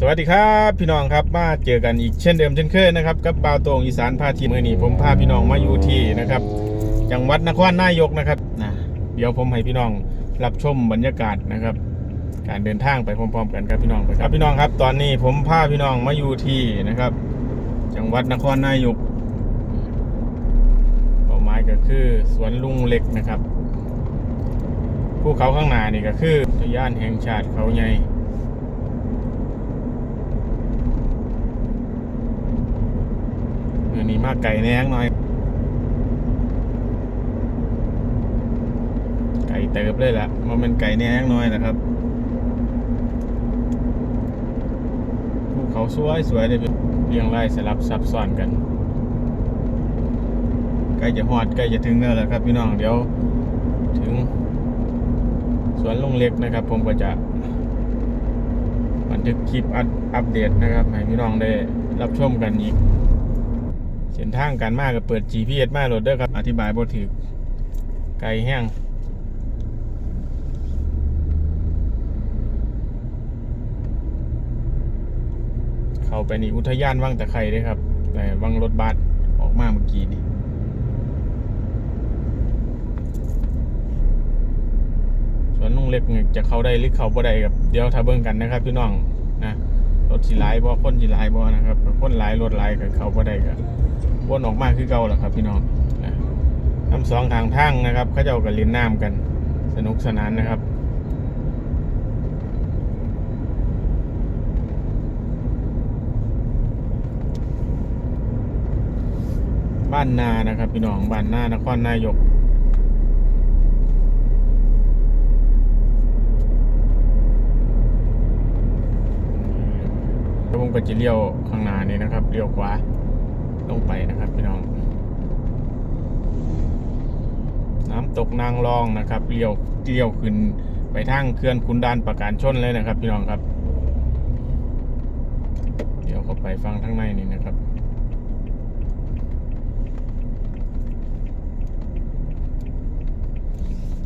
สวัสดีครับพี่น้องครับมาเจอกันอีกเช่นเดิมเช่นเคยนะครับกับบาวตงอีสานพาทีมือนี้ผมพาพี่น้องมาอยู่ที่นะครับจังหวัดนครนายกนะครับนะเดี๋ยวผมให้พี่น้องรับชมบรรยากาศนะครับ การเดินทางไปพร้อมๆ กันครับพี่น้องไปครับพี่น้องครับ ตอนนี้ผมพาพี่น้องมาอยู่ที่นะครับ จังหวัดนครนายกเป้าหมายก็คือสวนลุงเล็กนะครับภูเขาข้างหน้านี่ก็คืออุทยานแห่งชาติเขาใหญ่ มือ นี้มากไก่แนงหน่อย ไก่เติบเลยละมันเป็นไก่แน่งน้อยนะครับภูเขาสวยสวยเลยเรียงรายสลับซับซ้อนกันใกล้จะฮอดใกล้จะถึงแล้วแหละครับ พี่น้องเดี๋ยว ถึง สวนลงเล็กนะครับ ผมก็จะบันทึกคลิปอัปอัปเดตนะครับให้พี่น้องได้รับชมกันอีก เส้นทางการมากก็เปิด GPS มาโหลดเด้อครับ อธิบายบ่ถือไกลแห้งเข้าไปนี่อุทยานวังตะไคร้ด้ครับ แต่วังรถบัสออกมาเมื่อกี้นี่ส่วนลุงเล็กจะเข้าได้หรือเข้าบ่ได้กับเดี๋ยวถ้าเบิ่งกันนะครับพี่น้องนะรถสิหลายบ่คนสิหลายบ่นะครับคนหลายรถหลายก็เข้าบ่ได้ก็ วนออกมาคือเก่าแหละครับ พี่น้องนะน้ำสองทางทางนะครับเขาเจ้ากับลินน้ำกัน สนุกสนานนะครับบ้านนานะครับ พี่น้องบ้านนานครนายกแล้วผมก็จะเลี้ยวข้างหน้านี่นะครับเลี้ยวขวา ลงไปนะครับพี่น้อง น้ำตกนางรองนะครับเลี้ยวเลี้ยวขึ้นไปทางเขื่อนขุนดานประการชนเลยนะครับ พี่น้องครับ เดี๋ยวเข้าไปฟังทั้งในนี่นะครับ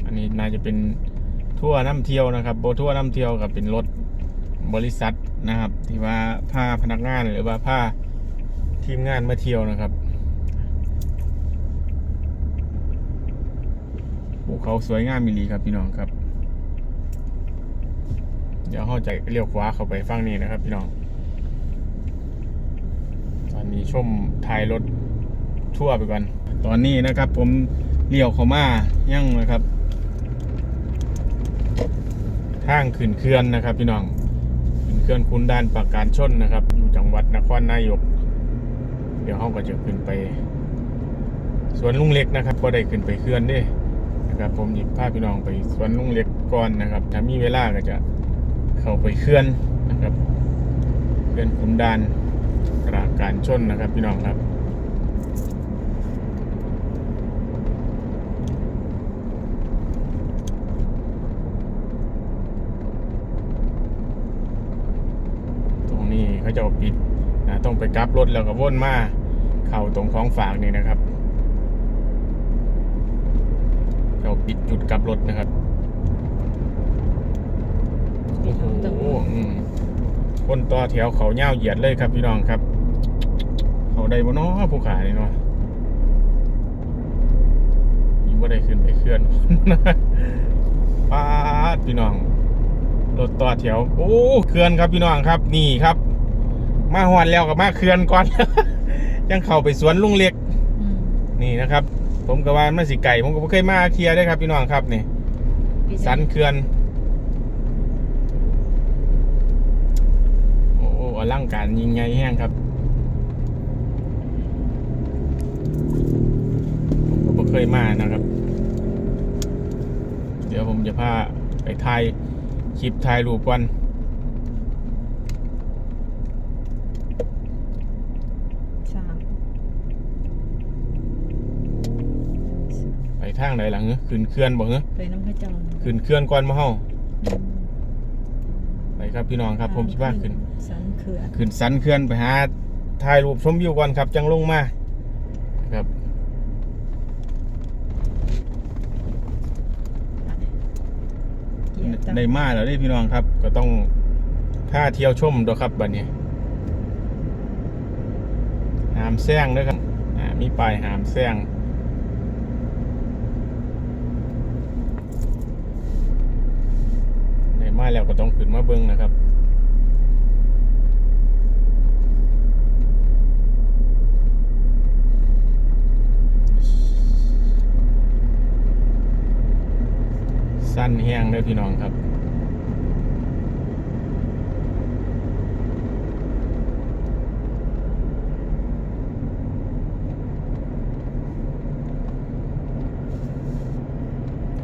อันนี้น่าจะเป็นทั่วร์น้ำเที่ยวนะครับโบทั่วร์น้ำเที่ยวกับเป็นรถบริษัทนะครับ ที่ว่าพาพนักงานหรือว่าพา ทีมงานมาเที่ยวนะครับภูเขาสวยงามมิลีครับพี่น้องครับ เดี๋ยวเข้าใจเลี้ยวขวาเข้าไปฟังนี้นะครับพี่น้อง ตอนนี้ชมท้ายรถทั่วไปก่อน ตอนนี้นะครับ ผมเลี้ยวเข้ามายั่งนะครับทางขึ้นเขื่อนนะครับ พี่น้องขึ้นเขื่อนคุณด้านปากการชนนะครับ อยู่จังหวัดนครนายก ดี๋ยวเขาก็จะขึ้นไปสวนลุงเล็กนะครับก็ได้ขึ้นไปเคลื่อนด้นะครับผมหยิบภาพพี่น้องไปสวนลุงเล็กก่อนนะครับ ถ้ามีเวลาก็จะเข้าไปเคลื่อนนะครับเคลื่อนขุนดานกระการชนนะครับพี่น้องครับตรงนี้เขาจะปิดนะต้องไปกลับรถแล้วก็วนมา เข้าตรงของฝากนี่นะครับเขาปิดจุดกลับรถนะครับโอ้โหคนต่อแถวเขาเง่าเหยียดเลยครับพี่น้องครับ เขาได้บ่เนาะผู้ขานี่เนาะยิ่งว่าได้ขึ้นไปเคลื่อนป้าพี่น้องรถต่อแถว โอ้เขื่อนครับพี่น้องครับ นี่ครับ มาหอนแล้วกับมาเขื่อนก่อน ยังเข้าไปสวนลุงเล็กอืมนี่นะครับ ผมก็ว่ามันสิไก่ผมก็บ่เคยมาเคลียร์ได้อครับพี่น้องครับนี่พี่สันเขื่อนโอ้อลังการยิงไงแห้งครับผมก็บ่เคยมานะครับ เดี๋ยวผมจะพาไปถ่ายคลิปถ่ายรูปก่อน สาม ไป ทางไหนหลังขึ้นเคลื่อนบ่เหรอไปน้ำพระเจ้าขึ้นเคลื่อนก่อนมาเฮาอืมไปครับพี่น้องครับผมคิดว่าขึ้นสันเขื่อนขึ้นสันเคลื่อนไปหาถ่ายรูปชมวิวก่อนครับ จังลงมาครับเกียรติได้มาแล้วเด้พี่น้องครับ ก็ต้องพาเที่ยวชมด้วยครับบัดนี้หามแซงด้วยครับอ่ามีป้ายหามแซงใน มาแล้วก็ต้องขึ้นมาเบิ้งนะครับสั้นแห้งเด้อพี่น้องครับ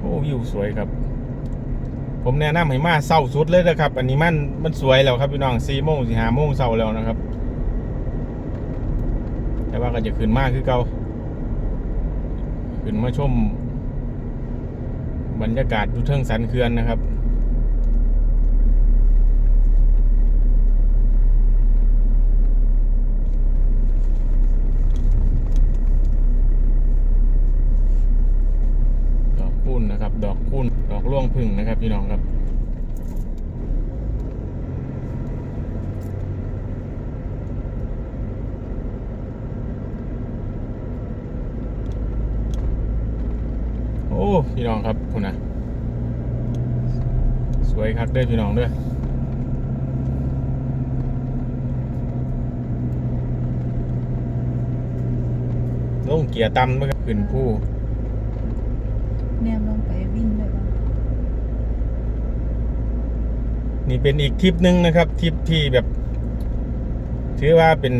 โอ้วิวสวยครับ ผมแนะนำให้มาเศร้าสุดเลยนะครับ อันนี้มันมันสวยแล้วครับพี่น้องสี่โมงสี่ห้าโมงเศร้าแล้วนะครับ แต่ว่าก็จะขึ้นมากคือเก่าขึ้นมาชม บรรยากาศดูเทิงสันเขื่อนนะครับ คูณนะครับ ดอกคูณดอกร่วงพึ่งนะครับพี่น้องครับโอ้พี่น้องครับคุณนะสวยครับเด้อพี่น้องด้อลงเกียร์ต่ำเมื่อขึ้นผู้ แนมลงไปวิ่งได้ปะนี่เป็นอีกทริปหนึ่งนะครับทริปที่แบบ ถือว่าเป็น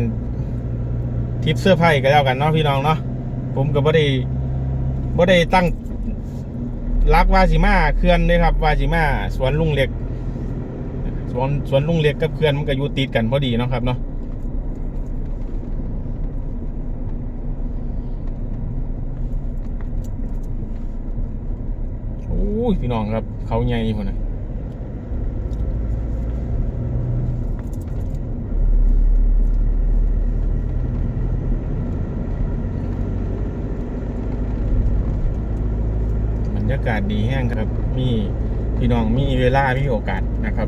ทริปเสื้อร์ไผ่ก็แล้วกันเนาะพี่น้องเนาะผมก็บ่ได้บ่ได้ตั้งรักวาสิมาเขื่อนเลยครับวาสิมาสวนลุงเล็กสวนสวนลุงเล็กกับเขื่อนมันก็อยู่ติดกันพอดีเนาะครับเนาะโอ้ ยพี่น้องครับ เขาใหญ่คนนะบรรยากาศดีแห้งครับ มีพี่น้องมีเวลา มีโอกาสนะครับ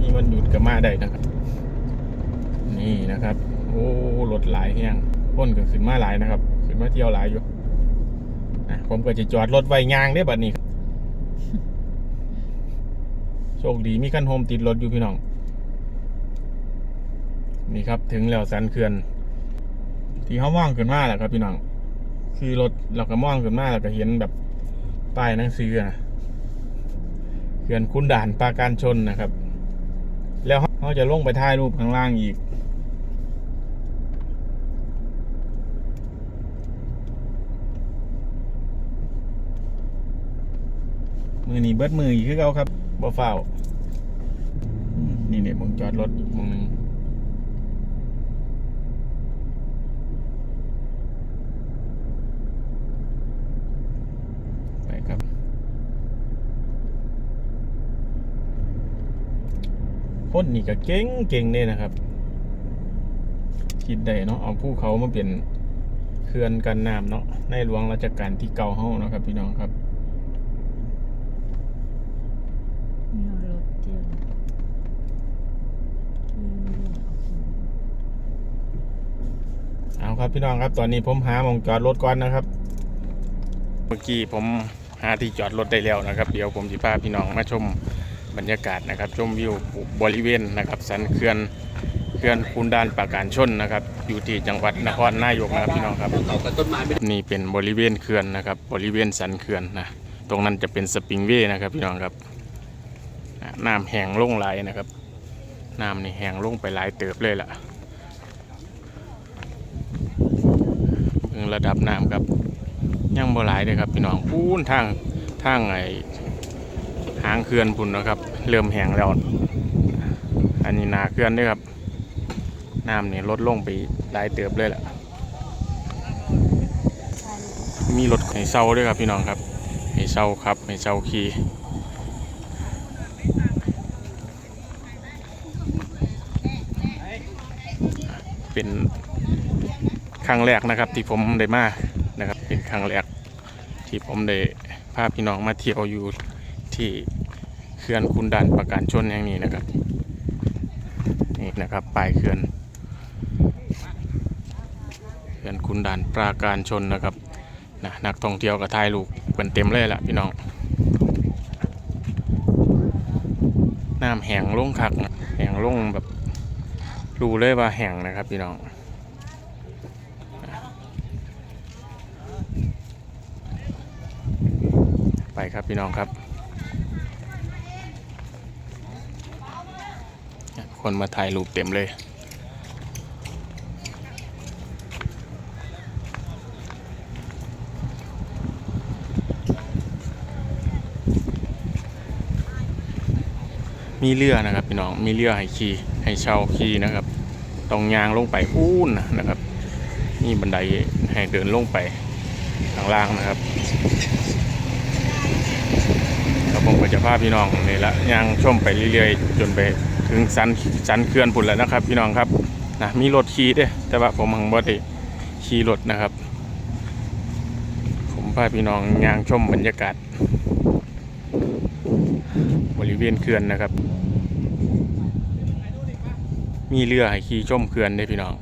มีวันหยุดก็มาได้นะครับ นี่นะครับ โอ้รถหลายแห้งพ้นก็ขึ้นมาหลายนะครับ ขึ้นมาเที่ยวหลายอยู่อะผมก็จะจอดรถไว้ยางได้บัดนี้ โชคดีมีคันโฮมติดรถอยู่พี่น้อง นี่ครับถึงแล้วสันเขื่อน ที่เขาว่างขึ้นมาแหละครับพี่น้อง คือรถเราก็มองขึ้นมาแล้วก็เห็นแบบป้ายหนังสือนะเขื่อนคุณด่านปาการชนนะครับ แล้วเขาจะลงไปถ่ายรูปข้างล่างอีก มือนี้เบิดมืออีกคือเขาครับบ่เฝ้านี่เนี่ยมองจอดรถอีกมองหนึ่งไปครับ คนนี่ก็เก่งเก่งเนี่ยนะครับ คิดได้เนาะเอาภูเขามาเป็นเขื่อนกันน้ำเนาะในหลวงรัชกาลที่เก่าเฮาเนาะครับ พี่น้องครับ มีรถเที่ยวอืม เอา ครับพี่น้องครับตอนนี้ผมหาหมองจอดรถก่อนนะครับ เมื่อกี้ผมหาที่จอดรถได้แล้วนะครับ เดี๋ยวผมจะพาพี่น้องมาชมบรรยากาศนะครับ ชมวิวบริเวณนะครับ สันเขื่อนเขื่อนคูนดานปราการชนนะครับ อยู่ที่จังหวัดนครนายกนะครับพี่น้องครับนี่เป็นบริเวณเขื่อนนะครับ บริเวณสันเขื่อนนะตรงนั้นจะเป็นสปริงเวย์นะครับพี่น้องครับอะน้ำแห้งลงไหลายนะครับน้ำนี่แห้งลงไปหลายเติบเลยล่ะ เพิ่งระดับน้ำครับยังบ่หลายเลยครับพี่น้องพูนทางทางไอหางเขื่อนพุ่นนะครับ เริ่มแห้งแล้ว อันนี้นาเขื่อนด้วยครับน้ำนี่ลดลงไปหลายเติบเลยแหละมีรถให้เซาด้วยครับพี่น้องครับให้เซาครับให้เซาขี่เป็นค รั้งแรกนะครับ ที่ผมได้มานะครับ เป็นครั้งแรกที่ผมได้พาพี่น้องมาเที่ยวอยู่ที่เขื่อนคุณดานประการชนแห่างนี้นะครับนี่นะครับปลายเขื่อนเขื่อนคุณด่านปราการชนนะครับนะนักท่องเที่ยวก็ถ่ายรูปเป็นเต็มเลยล่ะพี่น้องน้ำแห้งลงคักแห้งลงแบบรู้เลยว่าแห้งนะครับพี่น้อง ไปครับพี่น้องครับ คนมาถ่ายรูปเต็มเลยมีเรือนะครับพี่น้องมีเรือให้ขี่ให้เช่าขี่นะครับตรงยางลงไปพูนนนะครับนี่บันไดให้เดินลงไปข้างล่างนะครับ ผมก็จะพาพี่น้องนี่ละย่างชมไปเรื่อยๆ จนไปถึงสันสันเขื่อนพุ่นแล้วนะครับ พี่น้องครับนะมีรถขี่ด้วยแต่ว่าผมหังบ่ได้ขี่รถนะครับ ผมพาพี่น้องย่างชมบรรยากาศ บริเวณเขื่อนนะครับ มีเรือให้ขี่ชมเขื่อนได้พี่น้อง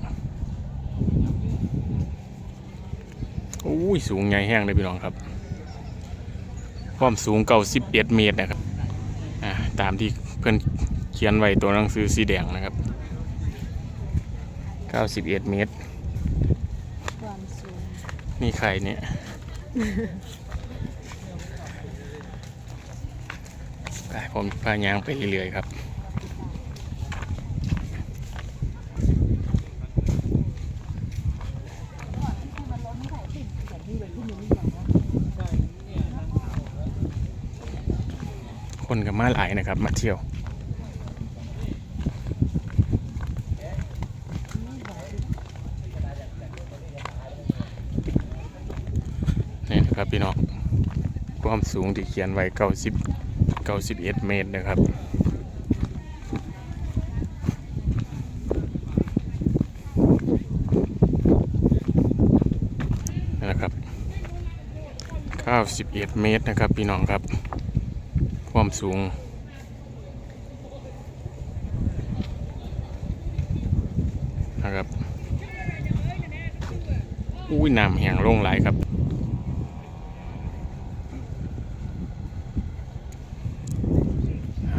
อุ้ยสูงใหญ่แห้งเลยพี่น้องครับ ความสูงเก่าสิบเอ็ดเมตรนะครับอ่าตามที่เพื่อนเขียนไว้ตัวหนังสือสีแดงนะครับเก้าสิบเอ็ดเมตรความสูงนี่ใครเนี่ยไปผมพายางไปเรื่อยๆครับ คนกับมาหลายนะครับ มาเที่ยวนี่นะครับพี่น้องความสูงที่เขียนไว้90 91เมตรนะครับนี่นะครับ91 เมตรนะครับ พี่น้องครับ ความสูง นะครับ อุ้ยน้ำแห้งลงหลายครับ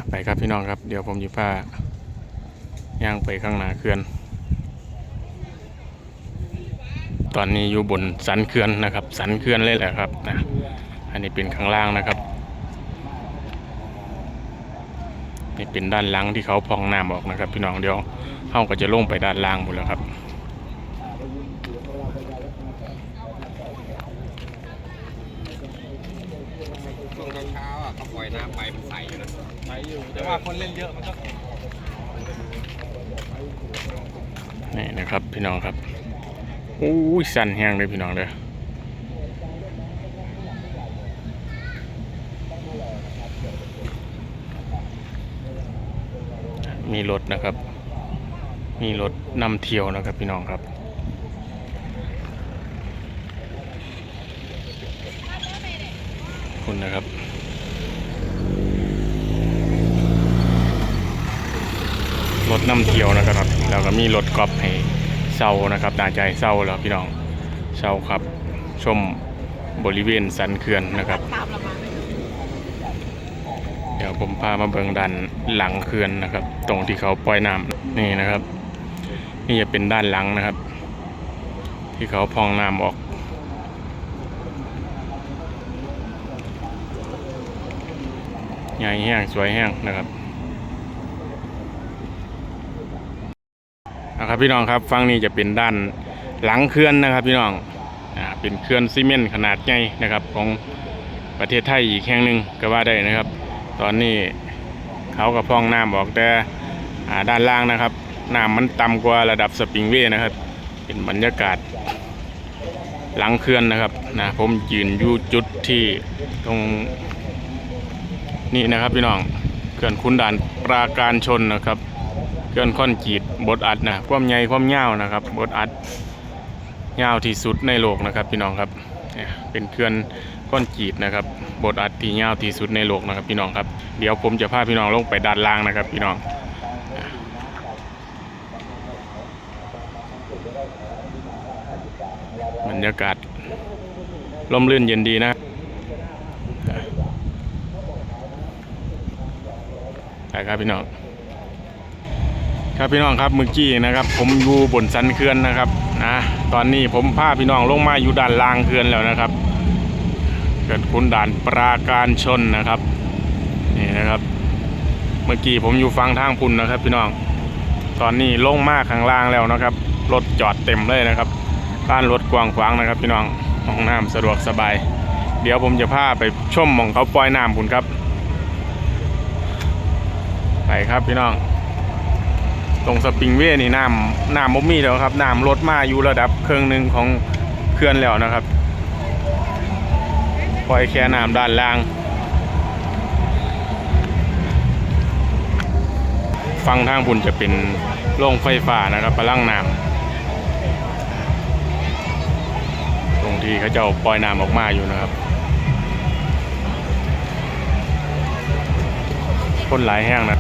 ไปครับพี่น้องครับ เดี๋ยวผมจะพาย่างไปข้างหน้าเขื่อน ตอนนี้อยู่บนสันเขื่อนนะครับ สันเขื่อนเลยแหละครับนะอันนี้เป็นข้างล่างนะครับ นี่เป็นด้านหลังที่เขาพองน้ำออกนะครับ พี่น้องเดี๋ยวเฮาก็จะลงไปด้านล่างหมดแล้วครับช่วงเช้าๆอะเขาปล่อยน้ำไปมันใสอยู่นะใสอยู่แต่ว่าคนเล่นเยอะมันก็นี่นะครับพี่น้องครับอู้ยสั่นแห้งเลยพี่น้องเลย มีรถนะครับ มีรถนำเที่ยวนะครับพี่น้องครับคุณนะครับรถนำเที่ยวนะครับแล้วก็มีรถกอล์ฟให้เศร้านะครับน่าให้เศร้าแล้วพี่น้องเศร้าครับ ชมบริเวณสันเขื่อนนะครับ เดี๋ยวผมพามาเบิงด้านหลังเขื่อนนะครับ ตรงที่เขาปล่อยน้ำนี่นะครับ นี่จะเป็นด้านหลังนะครับ ที่เขาพองน้ำออก ใหญ่แห้งสวยแห้งนะครับนะครับพี่น้องครับฝั่งนี้จะเป็นด้านหลังเขื่อนนะครับ พี่น้องอ่าเป็นเขื่อนซีเมนต์ขนาดใหญ่นะครับ ของประเทศไทยอีกแห่งหนึ่งก็ว่าได้นะครับ ตอนนี้เขาก็พร่องน้ำออกแต่าด้านล่างนะครับน้ำมันต่ำกว่าระดับสปริงเวย์นะครับ เป็นบรรยากาศหลังเขื่อนนะครับนะผมยืนอยู่จุดที่ตรงนี้นะครับพี่น้องเขื่อนคุณด่านปราการชนนะครับเคลื่อนคอนกรีตบดอัดนะความใหญ่ความยาวนะครับบดอัดยาวที่สุดในโลกนะครับพี่น้องครับเนี่ยเป็นเคลื่อน คอนกรีตนะครับบดอัดที่ยาวที่สุดในโลกนะครับ พี่น้องครับเดี๋ยวผมจะพาพี่น้องลงไปด้านล่างนะครับ พี่น้องบรรยากาศร่มรื่นเย็นดีนะไปครับพี่น้องครับพี่น้องครับเมื่อกี้นะครับ ผมอยู่บนสันเขื่อนนะครับนะตอนนี้ผมพาพี่น้องลงมาอยู่ด้านล่างเขื่อนแล้วนะครับ เกิดคุณด่านปราการชนนะครับ นี่นะครับ เมื่อกี้ผมอยู่ฟังทางพุ่นนะครับ พี่น้อง ตอนนี้ลงมากข้างล่างแล้วนะครับ รถจอดเต็มเลยนะครับบ้านรถกว้างขวางนะครับ พี่น้อง ห้องน้ำสะดวกสบาย เดี๋ยวผมจะพาไปชมหมองเขาปล่อยน้ำพุ่นครับ ไปครับพี่น้อง ตรงสปริงเว่นี่น้ำน้ำบ่มีแล้วครับ น้ำลดมาอยู่ระดับเครื่องหนึ่งของเขื่อนแล้วนะครับ ปล่อยแค่น้ำด้านล่าง ฟังทางบุญจะเป็นโรงไฟฟ้านะครับพลังน้ำตรงที่เขาจ้าปล่อยน้ำออกมาอยู่นะครับ คนหลายแห้งนะ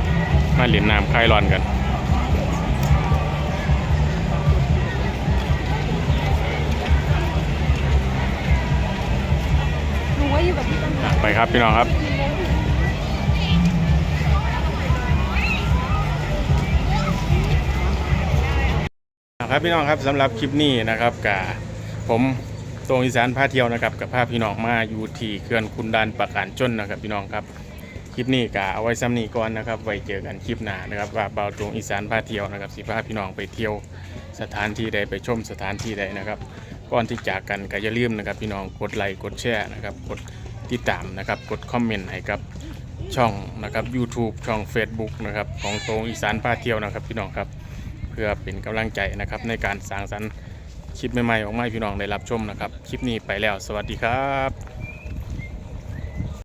มาเหรียญน้ำคลายร้อนกัน ไปครับพี่น้องครับครับพี่น้องครับสำหรับคลิปนี้นะครับกับผมตรงอีสานพาเที่ยวนะครับกับพาพี่น้องมาอยู่ที่เขื่อนคุณดานปราการจนนะครับพี่น้องครับคลิปนี้กะเอาไว้ซ้ำนี้ก่อนนะครับไว้เจอกันคลิปหน้านะครับว่าเบาตรงอีสานพาเที่ยวนะครับสิพาพี่น้องไปเที่ยวสถานที่ใดไปชมสถานที่ใดนะครับก่อนที่จากกันก็อย่าลืมนะครับพี่น้องกดไลค์กดแชร์นะครับกด ติดตามนะครับ กดคอมเมนต์ให้กับช่องนะครับ YouTube ช่อง Facebook นะครับของตรงอีสานพาเที่ยวนะครับพี่น้องครับ เพื่อเป็นกำลังใจนะครับในการสร้างสรรค์คลิปใหม่ๆออกมาให้พี่น้องได้รับชมนะครับ คลิปนี้ไปแล้ว สวัสดีครับ